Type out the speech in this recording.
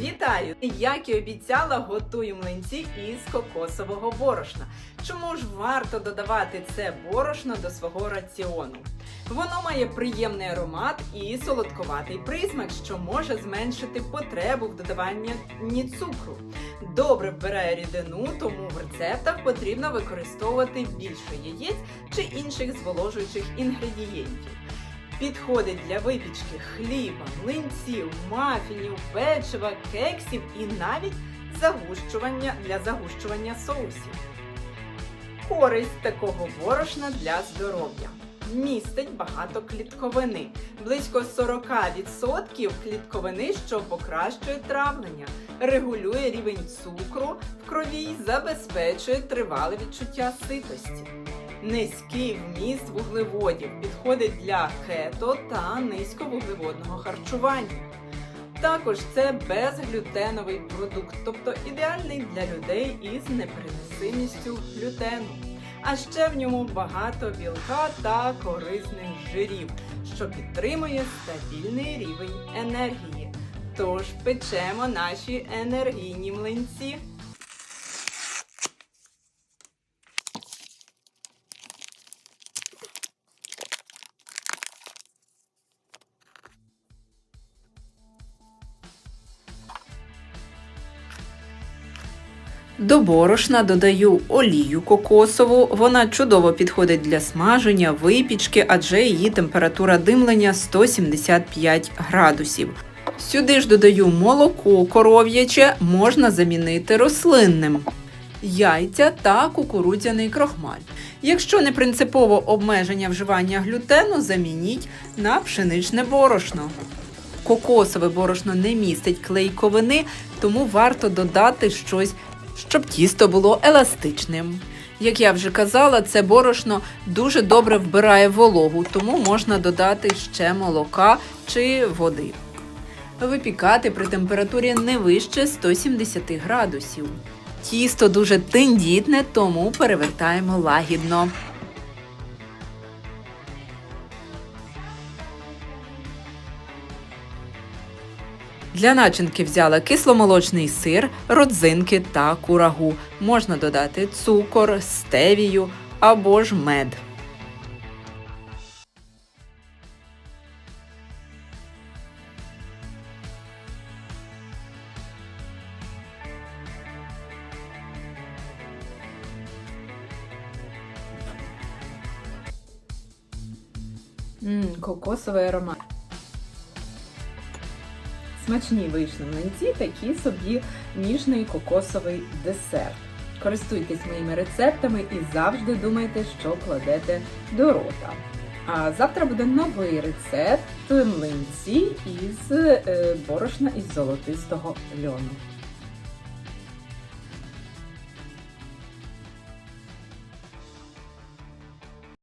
Вітаю! Як і обіцяла, готую млинці із кокосового борошна. Чому ж варто додавати це борошно до свого раціону? Воно має приємний аромат і солодковатий присмак, що може зменшити потребу в додаванні цукру. Добре вбирає рідину, тому в рецептах потрібно використовувати більше яєць чи інших зволожуючих інгредієнтів. Підходить для випічки хліба, млинців, мафінів, печива, кексів і навіть загущування для загущування соусів. Користь такого борошна для здоров'я. Містить багато клітковини, близько 40% клітковини, що покращує травлення, регулює рівень цукру в крові й забезпечує тривале відчуття ситості. Низький вміст вуглеводів підходить для кето та низьковуглеводного харчування. Також це безглютеновий продукт, тобто ідеальний для людей із непереносимістю глютену. А ще в ньому багато білка та корисних жирів, що підтримує стабільний рівень енергії. Тож печемо наші енергійні млинці. До борошна додаю олію кокосову. Вона чудово підходить для смаження, випічки, адже її температура димлення 175 градусів. Сюди ж додаю молоко коров'яче, можна замінити рослинним, яйця та кукурудзяний крохмаль. Якщо не принципово обмеження вживання глютену, замініть на пшеничне борошно. Кокосове борошно не містить клейковини, тому варто додати щось щоб тісто було еластичним. Як я вже казала, це борошно дуже добре вбирає вологу, тому можна додати ще молока чи води. Випікати при температурі не вище 170 градусів. Тісто дуже тендітне, тому перевертаємо лагідно. Для начинки взяла кисломолочний сир, родзинки та курагу. Можна додати цукор, стевію або ж мед. Кокосовий аромат. Смачні вийшли млинці, такі собі ніжний кокосовий десерт. Користуйтесь моїми рецептами і завжди думайте, що кладете до рота. А завтра буде новий рецепт млинці із е, борошна із золотистого льону.